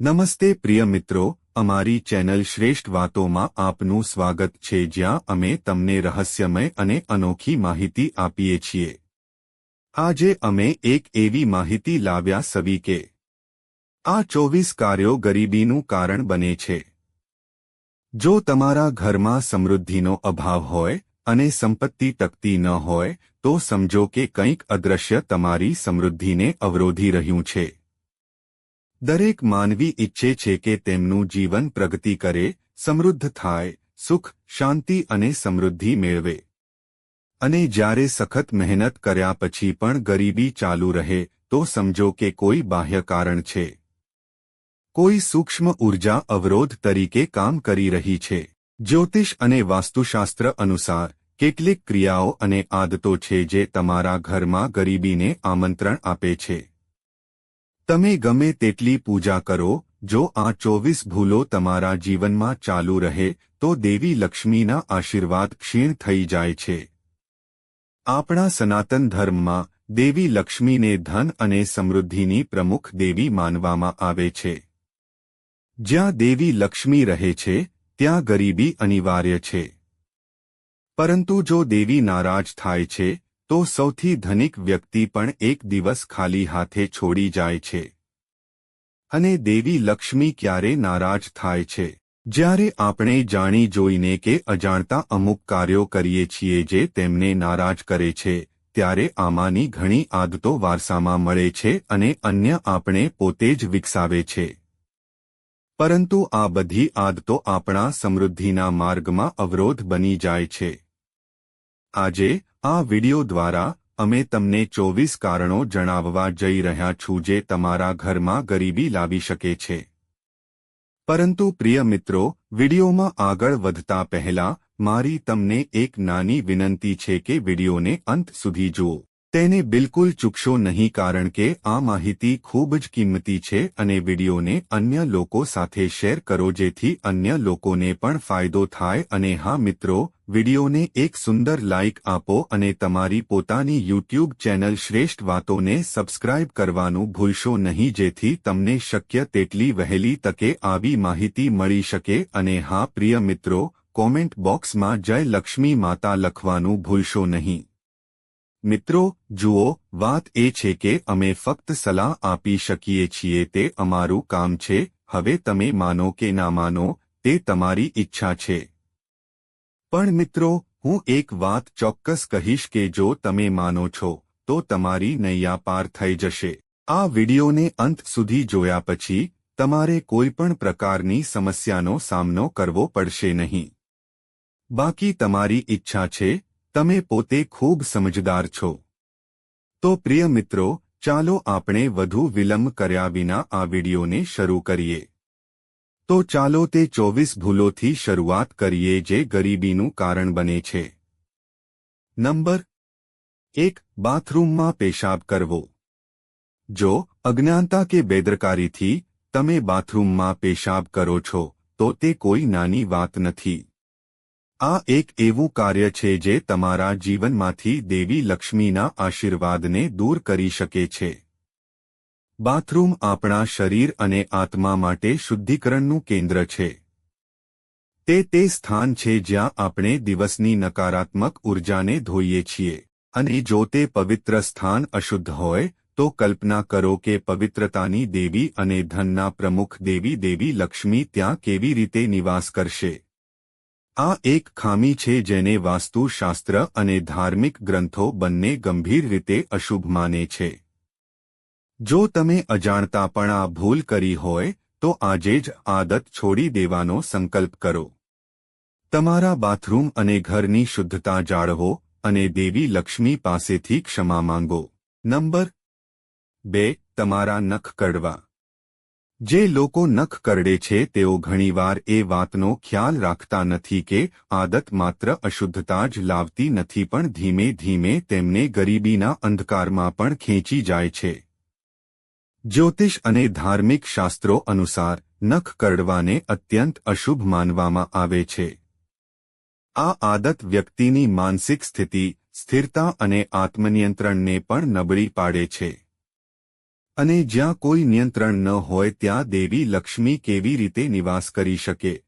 નમસ્તે પ્રિય મિત્રો, અમારી ચેનલ શ્રેષ્ઠ વાતોમાં આપનું સ્વાગત છે જ્યાં અમે તમને રહસ્યમય અને અનોખી માહિતી આપીએ છીએ. આજે અમે એક એવી માહિતી લાવ્યા સવી કે, આ ચોવીસ કાર્યો ગરીબીનું કારણ બને છે. જો તમારા ઘરમાં સમૃદ્ધિનો અભાવ હોય અને સંપત્તિ ટકતી ન હોય, તો સમજો કે કંઈક અદૃશ્ય તમારી સમૃદ્ધિને અવરોધી રહ્યું છે. દરેક માનવી ઈચ્છે છે કે તેમનું જીવન પ્રગતિ કરે, સમૃદ્ધ થાય, સુખ, શાંતિ અને સમૃદ્ધિ મેળવે. અને જ્યારે સખત મહેનત કર્યા પછી પણ ગરીબી ચાલુ રહે, તો સમજો કે કોઈ બાહ્ય કારણ છે. કોઈ સૂક્ષ્મ ઊર્જા અવરોધ તરીકે કામ કરી રહી છે. જ્યોતિષ અને વાસ્તુશાસ્ત્ર અનુસાર, કેટલીક ક્રિયાઓ અને આદતો છે જે તમારા ઘરમાં ગરીબીને આમંત્રણ આપે છે. તમે ગમે તેટલી પૂજા કરો, જો આ ચોવીસ ભૂલો તમારા જીવનમાં ચાલુ રહે, તો દેવી લક્ષ્મીના આશીર્વાદ ક્ષીણ થઈ જાય છે. આપણા સનાતન ધર્મમાં, દેવી લક્ષ્મીને ધન અને સમૃદ્ધિની પ્રમુખ દેવી માનવામાં આવે છે. જ્યાં દેવી લક્ષ્મી રહે છે, ત્યાં ગરીબી અનિવાર્ય છે. પરંતુ જો દેવી નારાજ થાય છે તો સૌથી ધનિક વ્યક્તિ પણ એક દિવસ ખાલી હાથે છોડી જાય છે. અને દેવી લક્ષ્મી ક્યારે નારાજ થાય છે? જ્યારે આપણે જાણી જોઈને કે અજાણતા અમુક કાર્યો કરીએ છીએ જે તેમને નારાજ કરે છે, ત્યારે આમાંની ઘણી આદતો વારસામાં મળે છે અને અન્ય આપણે પોતે જ વિકસાવે છે. પરંતુ આ બધી આદતો આપણા સમૃદ્ધિના માર્ગમાં અવરોધ બની જાય છે. આજે આ વિડિયો દ્વારા અમે તમને ચોવીસ કારણો જણાવવા જઈ રહ્યા છું જે તમારા ઘરમાં ગરીબી લાવી શકે છે. પરંતુ પ્રિય મિત્રો, વિડિયોમાં આગળ વધતા પહેલા, મારી તમને એક નાની વિનંતી છે કે વિડિયોને અંત સુધી જુઓ. તેને બિલકુલ ચૂકશો નહીં કારણ કે આ માહિતી ખૂબ જ કિંમતી છે અને વિડિયોને અન્ય લોકો સાથે શેર કરો જેથી અન્ય લોકોને પણ ફાયદો થાય અને હા મિત્રો વિડિયોને એક સુંદર લાઇક આપો અને તમારી પોતાની યુટ્યુબ ચેનલ શ્રેષ્ઠ વાતોને સબસ્ક્રાઇબ કરવાનું ભૂલશો નહીં જેથી તમને શક્ય તેટલી વહેલી તકે આવી માહિતી મળી શકે અને હા, પ્રિય મિત્રો, કોમેન્ટ બોક્સમાં જય લક્ષ્મી માતા લખવાનું ભૂલશો નહીં. મિત્રો, જુઓ, વાત એ છે કે અમે ફક્ત સલાહ આપી શકીએ છીએ તે અમારું કામ છે, હવે તમે માનો કે ના માનો, તે તમારી ઈચ્છા છે. પણ મિત્રો, હું એક વાત ચોક્કસ કહીશ કે જો તમે માનો છો, તો તમારી નૈયા પાર થઈ જશે. આ વિડિયોને અંત સુધી જોયા પછી, તમારે કોઈપણ પ્રકારની સમસ્યાનો સામનો કરવો પડશે નહીં. બાકી તમારી ઈચ્છા છે, તમે પોતે ખૂબ સમજદાર છો. તો પ્રિય મિત્રો, ચાલો આપણે વધુ વિલંબ કર્યા વિના આ વિડીયોને શરૂ કરીએ. તો ચાલો તે ચોવીસ ભૂલોથી શરૂઆત કરીએ જે ગરીબીનું કારણ બને છે. નંબર એક, બાથરૂમમાં પેશાબ કરવો. જો અજ્ઞાનતા કે બેદરકારીથી તમે બાથરૂમમાં પેશાબ કરો છો, તો તે કોઈ નાની વાત નથી. આ એક એવું કાર્ય છે જે તમારા જીવનમાંથી દેવી લક્ષ્મીના આશીર્વાદને દૂર કરી શકે છે. બાથરૂમ આપણા શરીર અને આત્મા માટે શુદ્ધિકરણનું કેન્દ્ર છે. તે તે સ્થાન છે જ્યાં આપણે દિવસની નકારાત્મક ઉર્જાને ધોઈએ છીએ. અને જો તે પવિત્ર સ્થાન અશુદ્ધ હોય, તો કલ્પના કરો કે પવિત્રતાની દેવી અને ધનના પ્રમુખ દેવી દેવી લક્ષ્મી ત્યાં કેવી રીતે નિવાસ કરશે. આ એક ખામી છે જેને વાસ્તુશાસ્ત્ર અને ધાર્મિક ગ્રંથો બંને ગંભીર રીતે અશુભ માને છે. જો તમે અજાણતા પણ આ ભૂલ કરી હોય, તો આજે જ આદત છોડી દેવાનો સંકલ્પ કરો. તમારા બાથરૂમ અને ઘરની શુદ્ધતા જાળવો અને દેવી લક્ષ્મી પાસેથી ક્ષમા માંગો. નંબર બે, તમારા નખ કરડવા જે લોકો નખ કરડે છે, તેઓ ઘણીવાર એ વાતનો ખ્યાલ રાખતા નથી કે આદત માત્ર અશુદ્ધતા જ લાવતી નથી પણ ધીમે ધીમે તેમને ગરીબીના અંધકારમાં પણ ખેંચી જાય છે. જ્યોતિષ અને ધાર્મિક શાસ્ત્રો અનુસાર નખ કરડવાને અત્યંત અશુભ માનવામાં આવે છે. આ આદત વ્યક્તિની માનસિક સ્થિતિ, સ્થિરતા અને આત્મનિયંત્રણને પણ નબળી પાડે છે. અને જ્યાં કોઈ નિયંત્રણ ન હોય ત્યાં દેવી લક્ષ્મી કેવી રીતે નિવાસ કરી શકે?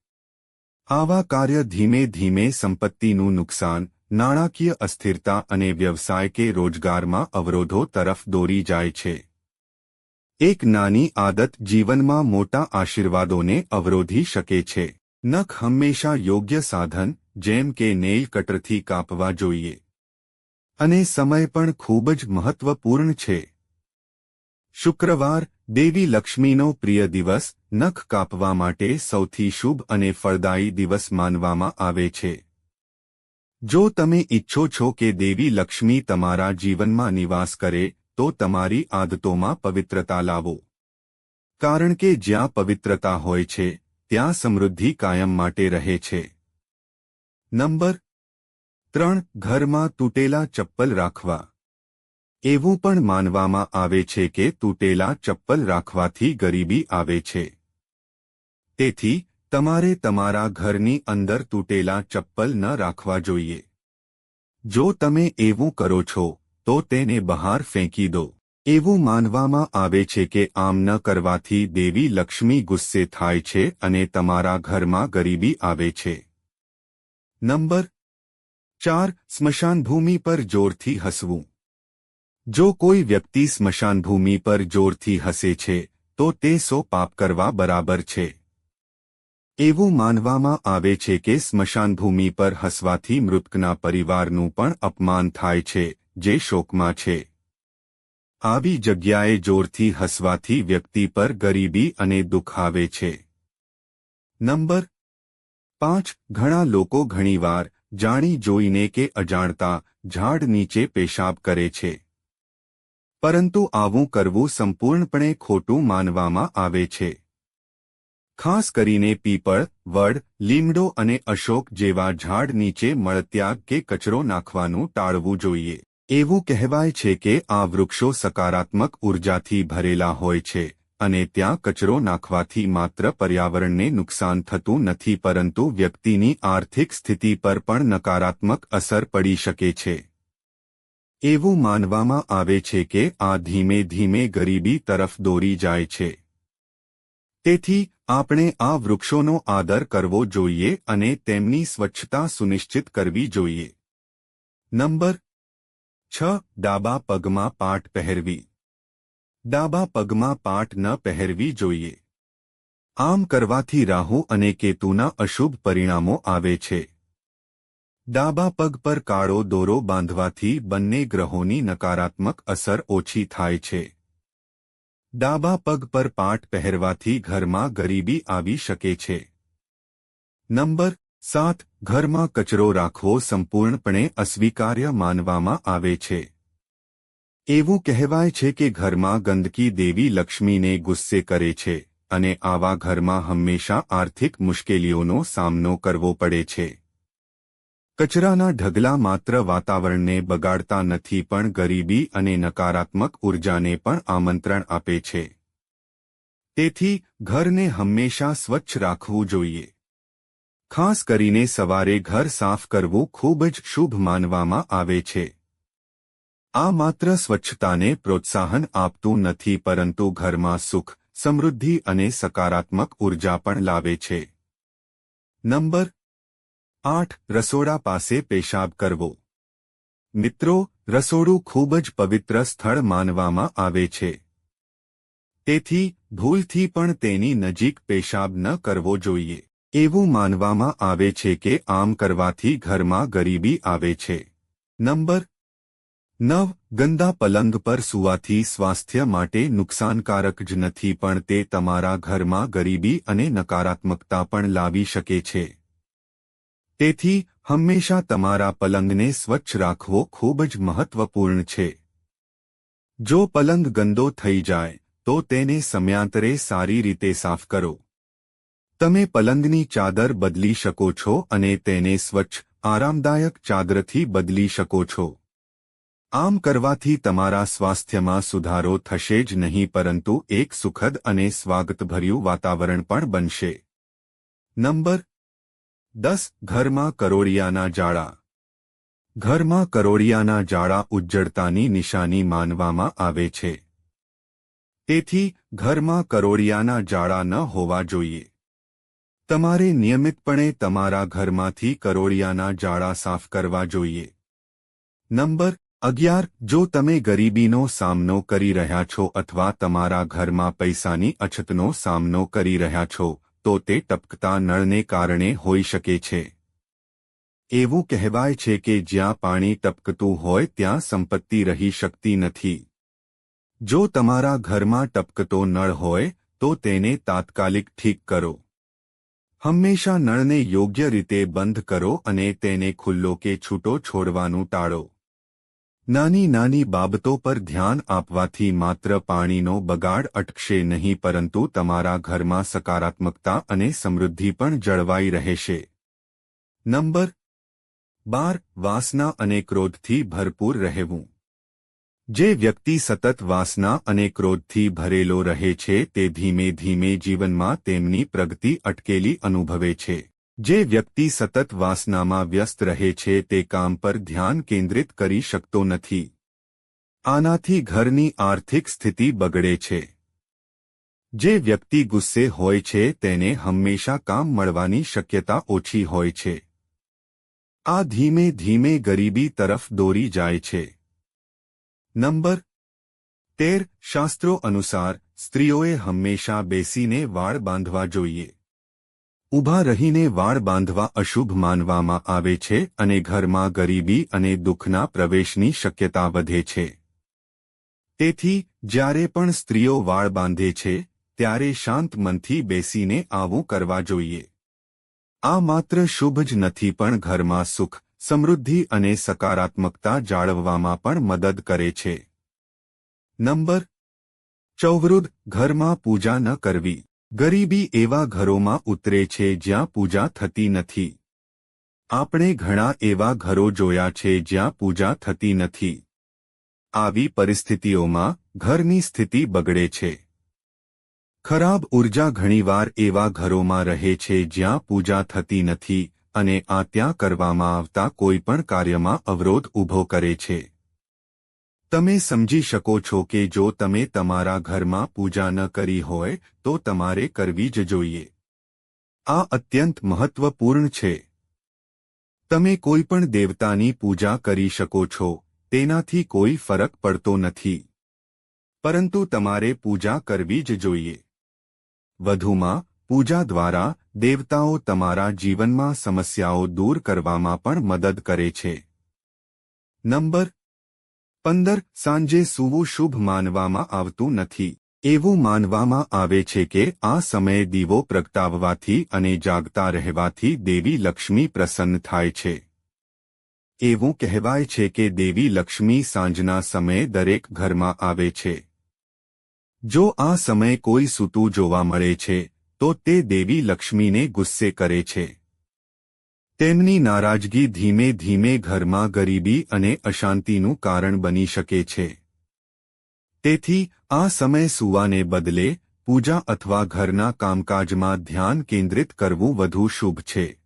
આવા કાર્ય ધીમે ધીમે સંપત્તિનું નુકસાન, નાણાકીય અસ્થિરતા અને વ્યવસાય કે રોજગારમાં અવરોધો તરફ દોરી જાય છે. એક નાની આદત જીવનમાં મોટા આશીર્વાદોને અવરોધી શકે છે. નખ હંમેશા યોગ્ય સાધન, જેમ કે નેઇલ કટરથી કાપવા જોઈએ. અને સમય પણ ખૂબ જ મહત્વપૂર્ણ છે. શુક્રવાર, દેવી લક્ષ્મીનો પ્રિય દિવસ, નખ કાપવા માટે સૌથી શુભ અને ફળદાયી દિવસ માનવામાં આવે છે. જો તમે ઈચ્છો છો કે દેવી લક્ષ્મી તમારા જીવનમાં નિવાસ કરે તો તમારી આદતોમાં પવિત્રતા લાવો. કારણ કે જ્યાં પવિત્રતા હોય છે, ત્યાં સમૃદ્ધિ કાયમ માટે રહે છે. નંબર ત્રણ, ઘરમાં તૂટેલા ચપ્પલ રાખવા. એવું પણ માનવામાં આવે છે કે તૂટેલા ચપ્પલ રાખવાથી ગરીબી આવે છે. તેથી, તમારે તમારા ઘરની અંદર તૂટેલા ચપ્પલ ન રાખવા જોઈએ. જો તમે એવું કરો છો તો તેને બહાર ફેંકી દો. એવું માનવામાં આવે છે કે આમ ન કરવાથી દેવી લક્ષ્મી ગુસ્સે થાય છે અને તમારા ઘરમાં ગરીબી આવે છે. નંબર ચાર, સ્મશાનભૂમિ પર જોરથી હસવું. જો કોઈ વ્યક્તિ સ્મશાનભૂમિ પર જોરથી હસે છે, તો તે સો પાપ કરવા બરાબર છે. એવું માનવામાં આવે છે કે સ્મશાનભૂમિ પર હસવાથી મૃતકના પરિવારનું પણ અપમાન થાય છે જે શોકમાં છે. આવી જગ્યાએ જોરથી હસવાથી વ્યક્તિ પર ગરીબી અને દુઃખ આવે છે. નંબર પાંચ. ઘણા લોકો ઘણીવાર જાણી જોઈને કે અજાણતા ઝાડ નીચે પેશાબ કરે છે. પરંતુ આવું કરવું સંપૂર્ણપણે ખોટું માનવામાં આવે છે. ખાસ કરીને પીપળ, વડ, લીમડો અને અશોક જેવા ઝાડ નીચે મળત્યાગ કે કચરો નાખવાનું ટાળવું જોઈએ. એવું કહેવાય છે કે આ વૃક્ષો સકારાત્મક ઉર્જાથી ભરેલા હોય છે અને ત્યાં કચરો નાખવાથી માત્ર પર્યાવરણને નુકસાન થતું નથી પરંતુ વ્યક્તિની આર્થિક સ્થિતિ પર પણ નકારાત્મક અસર પડી શકે છે. એવું માનવામાં આવે છે કે આ ધીમે ધીમે ગરીબી તરફ દોરી જાય છે. તેથી, આપણે આ વૃક્ષોનો આદર કરવો જોઈએ અને તેમની સ્વચ્છતા સુનિશ્ચિત કરવી જોઈએ. નંબર છ, ડાબા પગમાં પાટ પહેરવી. ડાબા પગમાં પાટ ન પહેરવી જોઈએ. આમ કરવાથી રાહુ અને કેતુના અશુભ પરિણામો આવે છે. ડાબા પગ પર કાળો દોરો બાંધવાથી બંને ગ્રહોની નકારાત્મક અસર ઓછી થાય છે. ડાબા પગ પર પાટ પહેરવાથી ઘરમાં ગરીબી આવી શકે છે. નંબર સાત ઘરમાં કચરો રાખવો સંપૂર્ણપણે અસ્વીકાર્ય માનવામાં આવે છે. એવું કહેવાય છે કે ઘરમાં ગંદકી દેવી લક્ષ્મીને ગુસ્સે કરે છે અને આવા ઘરમાં હંમેશા આર્થિક મુશ્કેલીઓનો સામનો કરવો પડે છે. કચરાના ઢગલા માત્ર વાતાવરણને બગાડતા નથી પણ ગરીબી અને નકારાત્મક ઉર્જાને પણ આમંત્રણ આપે છે. તેથી ઘરને હંમેશા સ્વચ્છ રાખવું જોઈએ. ખાસ કરીને સવારે ઘર સાફ કરવું ખૂબ જ શુભ માનવામાં આવે છે. આ માત્ર સ્વચ્છતાને પ્રોત્સાહન આપતું નથી, પરંતુ ઘરમાં સુખ, સમૃદ્ધિ અને સકારાત્મક ઊર્જા પણ લાવે છે. નંબર આઠ, રસોડા પાસે પેશાબ કરવો. મિત્રો, રસોડું ખૂબ જ પવિત્ર સ્થળ માનવામાં આવે છે. તેથી, ભૂલથી પણ તેની નજીક પેશાબ ન કરવો જોઈએ. એવું માનવામાં આવે છે કે આમ કરવાથી ઘરમાં ગરીબી આવે છે. નંબર નવ, ગંદા પલંગ પર સુવાથી સ્વાસ્થ્ય માટે નુકસાનકારક જ નથી પણ તે તમારા ઘરમાં ગરીબી અને નકારાત્મકતા પણ લાવી શકે છે. તેથી, હંમેશા તમારા પલંગને સ્વચ્છ રાખવો ખૂબ જ મહત્વપૂર્ણ છે. જો પલંગ ગંદો થઈ જાય, તો તેને સમયાંતરે સારી રીતે સાફ કરો. તમે પલંગની ચાદર બદલી શકો છો અને તેને સ્વચ્છ, આરામદાયક ચાદરથી બદલી શકો છો. આમ કરવાથી તમારા સ્વાસ્થ્યમાં સુધારો થશે જ નહીં પરંતુ એક સુખદ અને સ્વાગતભર્યું વાતાવરણ પણ બનશે. નંબર દસ, ઘરમાં કરોડિયાના જાળા ઘરમાં કરોડિયાના જાળા ઉજ્જડતાની નિશાની માનવામાં આવે છે. તેથી, ઘરમાં કરોળિયાના જાળા ન હોવા જોઈએ. તમારે નિયમિતપણે તમારા ઘરમાંથી કરોળિયાના જાળા સાફ કરવા જોઈએ. નંબર અગિયાર, જો તમે ગરીબીનો સામનો કરી રહ્યા છો અથવા તમારા ઘરમાં પૈસાની અછતનો સામનો કરી રહ્યા છો, તો તે ટપકતા નળને કારણે હોઈ શકે છે. એવું કહેવાય છે કે જ્યાં પાણી ટપકતું હોય ત્યાં સંપત્તિ રહી શકતી નથી. જો તમારા ઘરમાં ટપકતો નળ હોય, તો તેને તાત્કાલિક ઠીક કરો. હંમેશા નળને યોગ્ય રીતે બંધ કરો અને તેને ખુલ્લો કે છૂટો છોડવાનું ટાળો. નાની નાની બાબતો પર ધ્યાન આપવાથી માત્ર પાણીનો બગાડ અટકશે નહીં, પરંતુ તમારા ઘરમાં સકારાત્મકતા અને સમૃદ્ધિ પણ જળવાઈ રહેશે. નંબર બાર, વાસના અને ક્રોધથી ભરપૂર રહેવું. જે વ્યક્તિ સતત વાસના અને ક્રોધથી ભરેલો રહે છે તે ધીમે ધીમે જીવનમાં તેમની પ્રગતિ અટકેલી અનુભવે છે. જે વ્યક્તિ સતત વાસનામાં વ્યસ્ત રહે છે તે કામ પર ધ્યાન કેન્દ્રિત કરી શકતો નથી. આનાથી ઘરની આર્થિક સ્થિતિ બગડે છે. જે વ્યક્તિ ગુસ્સે હોય છે તેને હંમેશા કામ મળવાની શક્યતા ઓછી હોય છે. આ ધીમે ધીમે ગરીબી તરફ દોરી જાય છે. નંબર તેર, શાસ્ત્રો અનુસાર સ્ત્રીઓએ હંમેશા બેસીને વાળ બાંધવા જોઈએ. ઊભા રહીને વાળ બાંધવા અશુભ માનવામાં આવે છે અને ઘરમાં ગરીબી અને દુઃખના પ્રવેશની શક્યતા વધે છે. તેથી, જ્યારે પણ સ્ત્રીઓ વાળ બાંધે છે, ત્યારે શાંત મનથી બેસીને આવું કરવા જોઈએ. આ માત્ર શુભ જ નથી પણ ઘરમાં સુખ સમૃદ્ધિ અને સકારાત્મકતા જાળવવામાં પણ મદદ કરે છે. નંબર ચૌવૃદ ઘરમાં પૂજા ન કરવી. ગરીબી એવા ઘરોમાં ઉતરે છે જ્યાં પૂજા થતી નથી. આપણે ઘણા એવા ઘરો જોયા છે જ્યાં પૂજા થતી નથી. આવી પરિસ્થિતિઓમાં ઘરની સ્થિતિ બગડે છે. ખરાબ ઊર્જા ઘણીવાર એવા ઘરોમાં રહે છે જ્યાં પૂજા થતી નથી. અને આ ત્યાં કરવામાં આવતા કોઈપણ કાર્યમાં અવરોધ ઊભો કરે છે. તમે સમજી શકો છો કે જો તમે તમારા ઘરમાં પૂજા ન કરી હોય, તો તમારે કરવી જ જોઈએ. આ અત્યંત મહત્વપૂર્ણ છે. તમે કોઈપણ દેવતાની પૂજા કરી શકો છો, તેનાથી કોઈ ફરક પડતો નથી. પરંતુ તમારે પૂજા કરવી જ જોઈએ. વધુમાં પૂજા દ્વારા દેવતાઓ તમારા જીવનમાં સમસ્યાઓ દૂર કરવામાં પણ મદદ કરે છે. નંબર પંદર, સાંજે સૂવું શુભ માનવામાં આવતું નથી. એવું માનવામાં આવે છે કે આ સમયે દીવો પ્રગટાવવાથી અને જાગતા રહેવાથી દેવી લક્ષ્મી પ્રસન્ન થાય છે. એવું કહેવાય છે કે દેવી લક્ષ્મી સાંજના સમયે દરેક ઘરમાં આવે છે. જો આ સમયે કોઈ સૂતું જોવા મળે છે તો તે દેવી લક્ષ્મીને ગુસ્સે કરે છે. તેમની નારાજગી ધીમે ધીમે ઘરમાં ગરીબી અને અશાંતિનું કારણ બની શકે છે. તેથી, આ સમય સુવાને બદલે, પૂજા અથવા ઘરના કામકાજમાં ધ્યાન કેન્દ્રિત કરવું વધુ શુભ છે.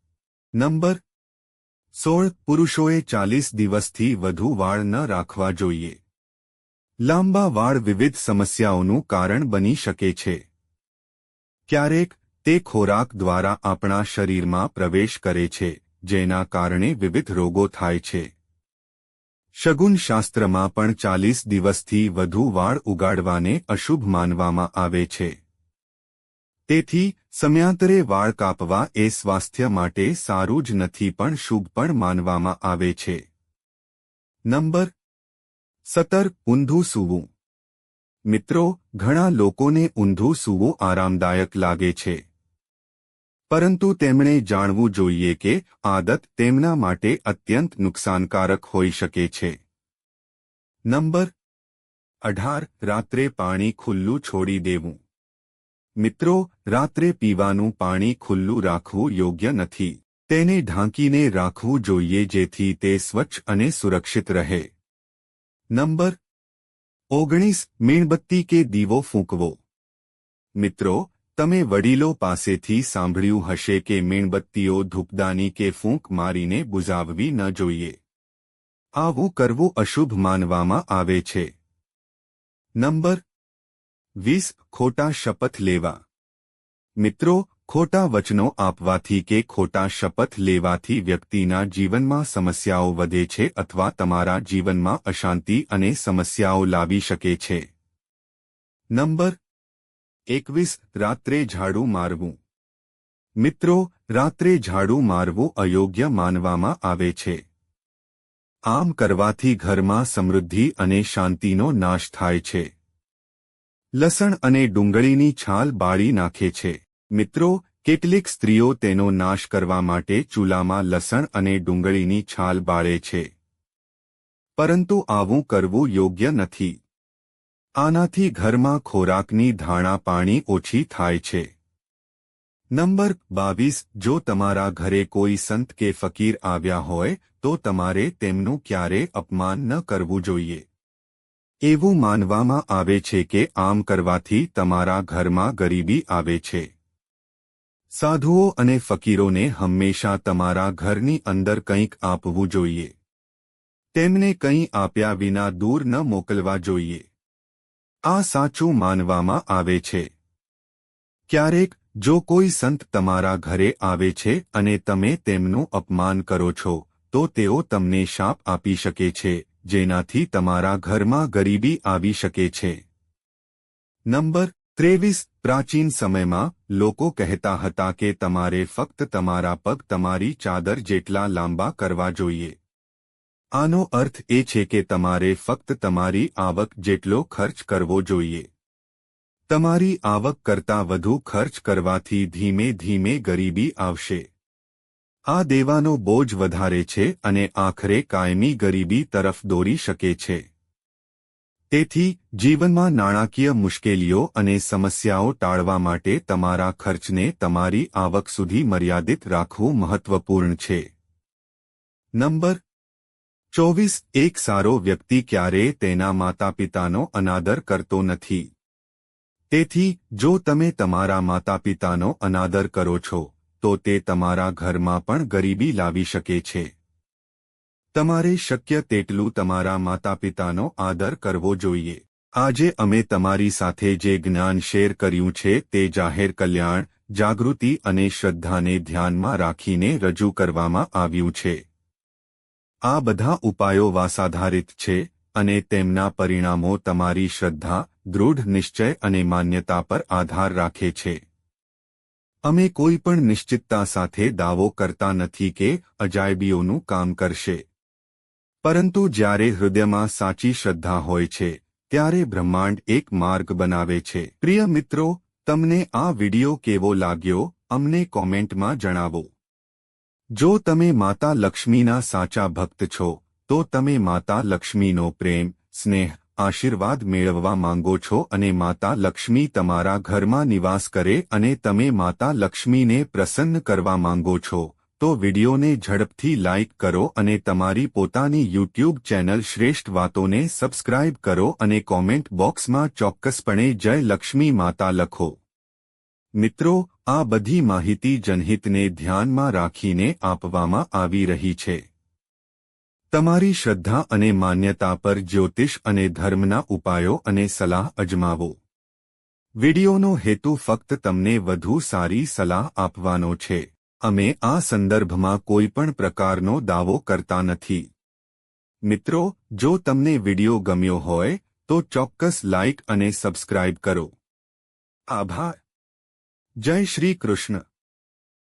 નંબર સોળ, પુરુષોએ ચાલીસ દિવસથી વધુ વાળ ન રાખવા જોઈએ. લાંબા વાળ વિવિધ સમસ્યાઓનું કારણ બની શકે છે. ક્યારેક તે ખોરાક દ્વારા આપણા શરીરમાં પ્રવેશ કરે છે, જેના કારણે વિવિધ રોગો થાય છે. શગુનશાસ્ત્રમાં પણ ચાલીસ દિવસથી વધુ વાળ ઉગાડવાને અશુભ માનવામાં આવે છે. તેથી, સમયાંતરે વાળ કાપવા એ સ્વાસ્થ્ય માટે સારું જ નથી પણ શુભ પણ માનવામાં આવે છે. નંબર સતર ઊંધું સૂવું. મિત્રો, ઘણા લોકોને ઊંધું સૂવું આરામદાયક લાગે છે. પરંતુ તેમણે જાણવું જોઈએ કે આદત તેમના માટે અત્યંત નુકસાનકારક હોઈ શકે છે. નંબર અઢાર, રાત્રે પાણી ખુલ્લું છોડી દેવું. મિત્રો, રાત્રે પીવાનું પાણી ખુલ્લું રાખવું યોગ્ય નથી. તેને ઢાંકીને રાખવું જોઈએ જેથી તે સ્વચ્છ અને સુરક્ષિત રહે. નંબર ઓગણીસ મીણબત્તી કે દીવો ફૂંકવો. મિત્રો, તમે વડીલો પાસેથી સાંભળ્યું હશે કે મીણબત્તીઓ ધૂપદાની કે ફૂંક મારીને બુઝાવવી ન જોઈએ. આવું કરવું અશુભ માનવામાં આવે છે. નંબર વીસ, ખોટા શપથ લેવા. મિત્રો ખોટા વચનો આપવાથી કે ખોટા શપથ લેવાથી વ્યક્તિના જીવનમાં સમસ્યાઓ વધે છે અથવા તમારા જીવનમાં અશાંતિ અને સમસ્યાઓ લાવી શકે છે. નંબર એકવીસ, રાત્રે ઝાડુ મારવું. મિત્રો, રાત્રે ઝાડુ મારવું અયોગ્ય માનવામાં આવે છે. આમ કરવાથી ઘરમાં સમૃદ્ધિ અને શાંતિનો નાશ થાય છે. લસણ અને ડુંગળીની છાલ બાળી નાખે છે. મિત્રો, કેટલીક સ્ત્રીઓ તેનો નાશ કરવા માટે ચૂલામાં લસણ અને ડુંગળીની છાલ બાળે છે. પરંતુ આવું કરવું યોગ્ય નથી. આનાથી ઘરમાં ખોરાકની ધાણા પાણી ઓછી થાય છે. નંબર બાવીસ, જો તમારા ઘરે કોઈ સંત કે ફકીર આવ્યા હોય, તો તમારે તેમનું ક્યારે અપમાન ન કરવું જોઈએ. એવું માનવામાં આવે છે કે આમ કરવાથી તમારા ઘરમાં ગરીબી આવે છે. સાધુઓ અને ફકીરોને હંમેશા તમારા ઘરની અંદર કંઈક આપવું જોઈએ. તેમને કંઈ આપ્યા વિના દૂર ન મોકલવા જોઈએ. આ સાચું માનવામાં આવે છે. ક્યારેક, જો કોઈ સંત તમારા ઘરે આવે છે અને તમે તેમનું અપમાન કરો છો, તો તેઓ તમને શાપ આપી શકે છે, જેનાથી તમારા ઘરમાં ગરીબી આવી શકે છે. નંબર ત્રેવીસ પ્રાચીન સમયમાં, લોકો કહેતા હતા કે તમારે ફક્ત તમારા પગ તમારી ચાદર જેટલા લાંબા કરવા જોઈએ. આનો અર્થ એ છે કે તમારે ફક્ત તમારી આવક જેટલો ખર્ચ કરવો જોઈએ. તમારી આવક કરતાં વધુ ખર્ચ કરવાથી ધીમે ધીમે ગરીબી આવશે. આ દેવાનો બોજ વધારે છે અને આખરે કાયમી ગરીબી તરફ દોરી શકે છે. તેથી, જીવનમાં નાણાકીય મુશ્કેલીઓ અને સમસ્યાઓ ટાળવા માટે તમારા ખર્ચને તમારી આવક સુધી મર્યાદિત રાખવું મહત્વપૂર્ણ છે. નંબર ચોવીસ, એક સારો વ્યક્તિ ક્યારેય તેના માતાપિતાનો અનાદર કરતો નથી. તેથી, જો તમે તમારા માતાપિતાનો અનાદર કરો છો, તો તે તમારા ઘરમાં પણ ગરીબી લાવી શકે છે. તમારે શક્ય તેટલું તમારા માતાપિતાનો આદર કરવો જોઈએ. આજે અમે તમારી સાથે જે જ્ઞાન શેર કર્યું છે તે જાહેર કલ્યાણ, જાગૃતિ અને શ્રદ્ધાને ધ્યાનમાં રાખીને રજૂ કરવામાં આવ્યું છે. આ બધા ઉપાયો વાસાધારિત છે અને તેમના પરિણામો તમારી શ્રદ્ધા, દૃઢ નિશ્ચય અને માન્યતા પર આધાર રાખે છે. અમે કોઈ પણ નિશ્ચિતતા સાથે દાવો કરતા નથી કે અજાયબીઓનું કામ કરશે. પરંતુ જ્યારે હૃદયમાં સાચી શ્રદ્ધા હોય છે, ત્યારે બ્રહ્માંડ એક માર્ગ બનાવે છે. પ્રિય મિત્રો, તમને આ વિડિયો કેવો લાગ્યો, અમને કોમેન્ટમાં જણાવો. જો તમે માતા લક્ષ્મીના સાચા ભક્ત છો, તો તમે માતા લક્ષ્મીનો પ્રેમ, સ્નેહ, આશીર્વાદ મેળવવા માંગો છો અને માતા લક્ષ્મી તમારા ઘરમાં નિવાસ કરે અને તમે માતા લક્ષ્મીને પ્રસન્ન કરવા માંગો છો. તો વિડિયોને ઝડપથી લાઇક કરો અને તમારી પોતાની યુટ્યુબ ચેનલ શ્રેષ્ઠ વાતોને સબસ્ક્રાઇબ કરો અને કોમેન્ટ બોક્સમાં ચોક્કસપણે જય લક્ષ્મી માતા લખો. મિત્રો, આ બધી માહિતી જનહિતને ધ્યાનમાં રાખીને આપવામાં આવી રહી છે. તમારી શ્રદ્ધા અને માન્યતા પર જ્યોતિષ અને ધર્મના ઉપાયો અને સલાહ અજમાવો. વિડિયોનો હેતુ ફક્ત તમને વધુ સારી સલાહ આપવાનો છે. અમે આ સંદર્ભમાં કોઈ પણ પ્રકારનો દાવો કરતા નથી. મિત્રો, જો તમને વિડિયો ગમ્યો હોય, તો ચોક્કસ લાઇક અને સબસ્ક્રાઇબ કરો. આભાર. જય શ્રી કૃષ્ણ.